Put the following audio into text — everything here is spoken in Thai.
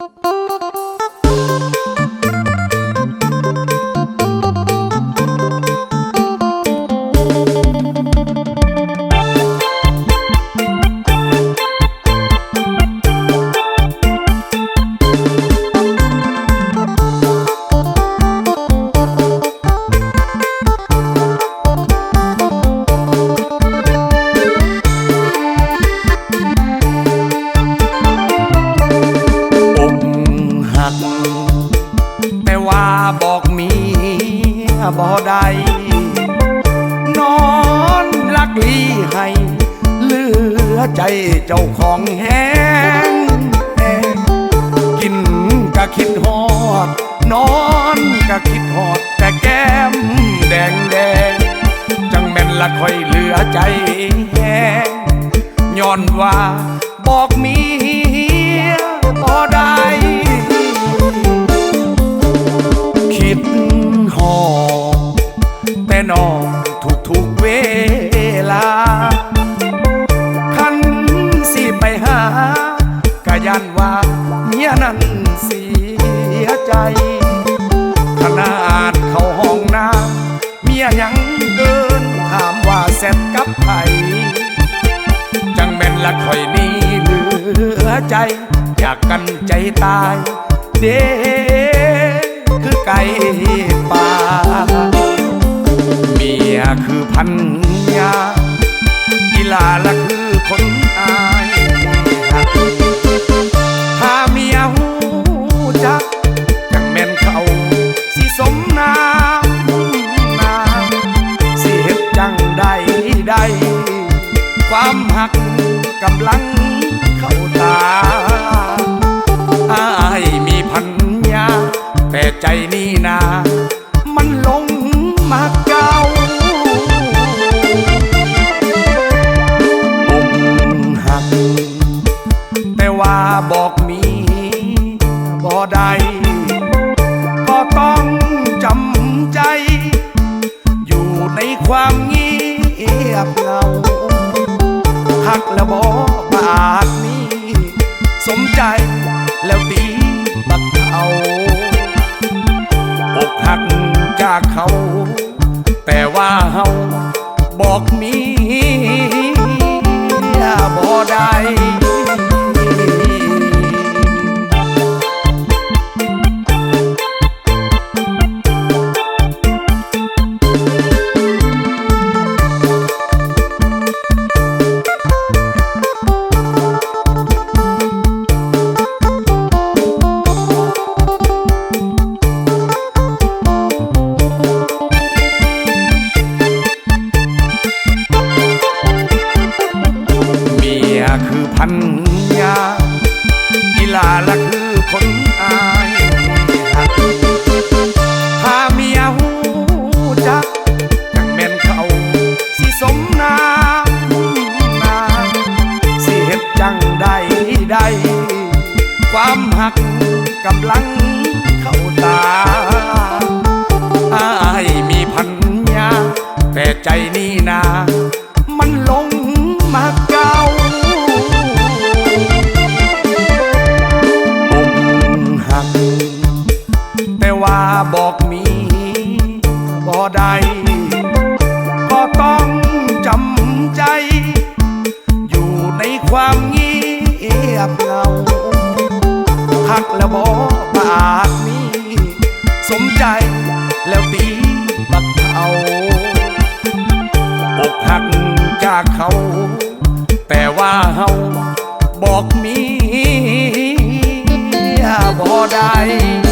อ บ่ได้นอนลักลีให้เหลือใจเจ้าของแห้งกินก็คิดฮอด นอนก็คิดฮอด แต่แก้มแดงแดงจังแม่นละคอยเหลือใจแห้งย้อนว่าบอกมีบ่ได ยนั้นเสียใจ ขนาดเข้าห้องน้ำเมียยังเดินถามว่าแซ่บกับไผจังแม่นละคอยนี้เหลือใจ อยากกันใจตาย เด้คือไก่ป่าเมียคือพันยากีฬาละคือคนอาย ความหักกำลังเข้าตาอายมีพันยาแต่ใจนี่นา มันลงมาเก่าอกหัก แต่ว่าบอกมีบ่ได้ก็ต้องจำใจ อยู่ในความเงียบเหงา หักแล้วบอกบาดนี้ สมใจแล้วตีบักเอาอกหักจากเขา พันยากีฬาละคือคนอายหักถ้าเมียหูจักจังแม่นเขาสิสมน้ำนาสิเฮ็ดจังใดใดความหักกำลังเข้าตาอายมีพันยาแต่ใจนี่นา ได้ ก็ต้องจำใจ อยู่ในความเงียบเหงาหักแล้วบอกบาดนี้ สมใจแล้วตีบักเอาอกหักจากเขา แต่ว่าเฮาบอกมีบ่ได้